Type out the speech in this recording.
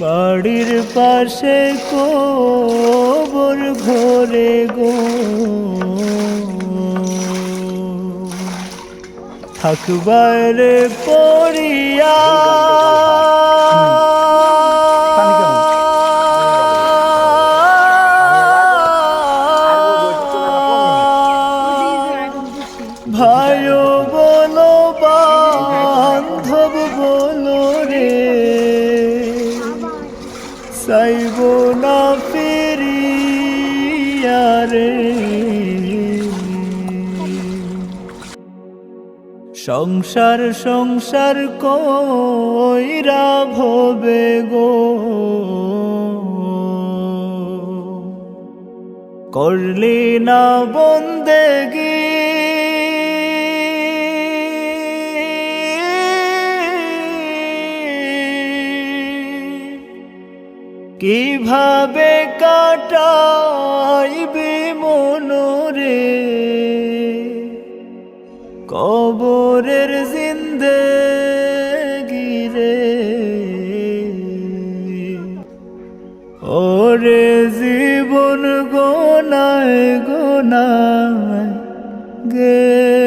বাড়ির পাশে কবর ঘরে গো। থাকবার পড়িয়া ভাইও সাইব না ফিরিয়া রে। সংসার সংসার কইরা ভবে গো। করলি না বন্দেগি কীভাবে কাটাইবে মনোরে? কবরের জিন্দে গিরে ওরে জীবন গোনায় গোনায় গে